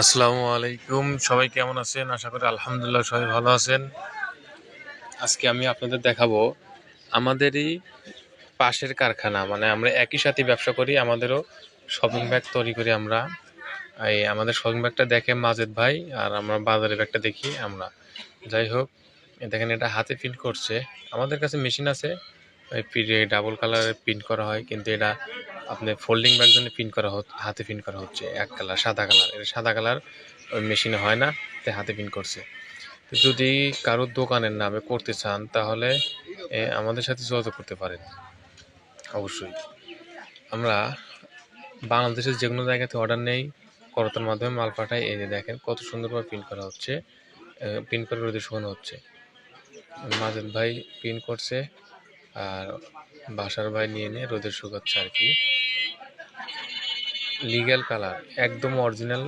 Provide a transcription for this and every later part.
আসসালামু আলাইকুম। সবাই কেমন আছেন? আশা করি আলহামদুলিল্লাহ সবাই ভালো আছেন। আজকে আমি আপনাদের দেখাবো আমাদেরই পাশের কারখানা। মানে আমরা একই সাথে ব্যবসা করি, আমাদেরও শপিং ব্যাগ তৈরি করি আমরা। এই আমাদের শপিং ব্যাগটা দেখে মাজেদ ভাই আর আমরা বাজারের ব্যাগটা দেখি আমরা। যাই হোক দেখেন এটা হাতে প্রিন্ট করছে। আমাদের কাছে মেশিন আছে, ওই ডাবল কালারের প্রিন্ট করা হয়, কিন্তু এটা আপনি ফোল্ডিং ব্যাগ জন্য প্রিন্ট করা হাতে প্রিন্ট করা হচ্ছে, এক কালার সাদা কালার এটা সাদা কালার ওই মেশিনে হয় না তাই হাতে প্রিন্ট করছে। তো যদি কারোর দোকানের নামে করতে চান, তাহলে আমাদের সাথে যোগাযোগ করতে পারেন। অবশ্যই। আমরা বাংলাদেশের যে কোনো জায়গাতে অর্ডার নেই, করতার মাধ্যমে মাল পাঠাই এই যে দেখেন, কত সুন্দরভাবে প্রিন্ট করা হচ্ছে। প্রিন্ট করে রোদে শোকানো হচ্ছে। মাজেদ ভাই প্রিন্ট করছে। আর বাসার ভাই নিয়ে নিয়ে রোদে শুকাচ্ছে আর কি। লিগ্যাল কালার একদম অরিজিনাল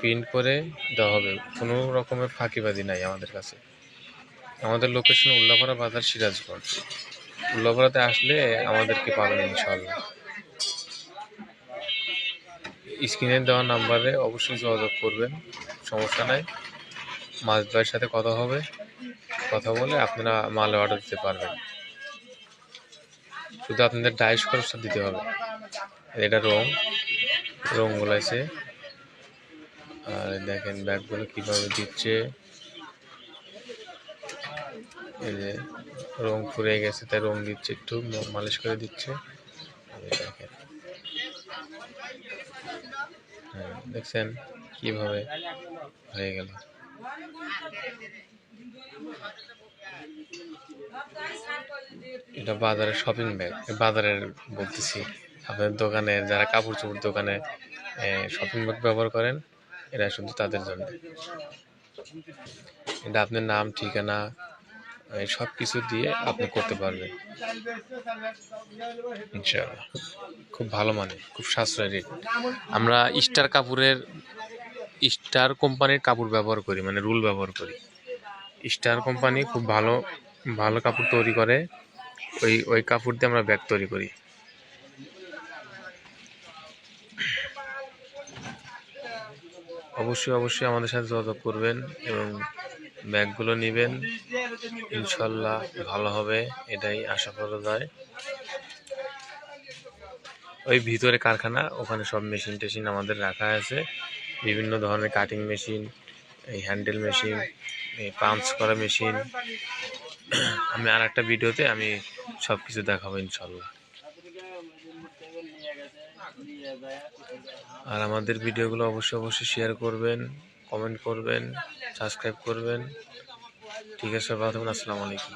প্রিন্ট করে দেওয়া হবে। কোনো রকমের ফাঁকিবাজি নাই আমাদের কাছে। আমাদের লোকেশন উল্লাপাড়া বাজার, সিরাজগঞ্জ। উল্লাপাড়াতে আসলে আমাদেরকে পাবেন ইনশাল্লাহ স্ক্রিনে দেওয়া নাম্বারে অবশ্যই যোগাযোগ করবেন, সমস্যা নাই। মাছ ভাইয়ের সাথে কথা হবে, কথা বলে আপনারা মাল অর্ডার দিতে পারবেন। শুধু আপনাদের ডাইস খরচটা দিতে হবে। এটা রং রং গুলাইছে আর দেখেন ব্যাগগুলো কীভাবে দিচ্ছে। এই যে রং ফুরে গেছে, তাই রং দিচ্ছে একটু মালিশ করে দিচ্ছে। দেখেন। হ্যাঁ দেখছেন কীভাবে হয়ে গেল। এটা বাজারের শপিং ব্যাগ বাজারের বলতেছি আপনার দোকানে যারা কাপড় চোপড় দোকানে শপিং ব্যাগ ব্যবহার করেন এটা শুধু তাদের জন্য। এটা আপনার নাম, ঠিকানা সব কিছু দিয়ে আপনি করতে পারবেন। ইনশাআল্লাহ। খুব ভালো মানে খুব সাশ্রয় রেট আমরা স্টার কাপড়ের স্টার কোম্পানির কাপড় ব্যবহার করি মানে রুল ব্যবহার করি। স্টার কোম্পানি খুব ভালো ভালো কাপড় তৈরি করে, ওই ওই কাপড় দিয়ে আমরা ব্যাগ তৈরি করি। অবশ্যই অবশ্যই আমাদের সাথে যোগাযোগ করবেন এবং ব্যাগগুলো নেবেন। ইনশাল্লাহ ভালো হবে, এটাই আশা করা যায়। ওই ভিতরে কারখানা, ওখানে সব মেশিন টেশিন আমাদের রাখা আছে। বিভিন্ন ধরনের কাটিং মেশিন এই হ্যান্ডেল মেশিন এই পাঞ্চ করা মেশিন আমি আর একটা ভিডিওতে আমি সব কিছু দেখাবো ইনশাল্লাহ আর আমাদের ভিডিওগুলো অবশ্যই অবশ্যই শেয়ার করবেন কমেন্ট করবেন সাবস্ক্রাইব করবেন। ঠিক আছে, ভালো থাকুন আসসালামু আলাইকুম।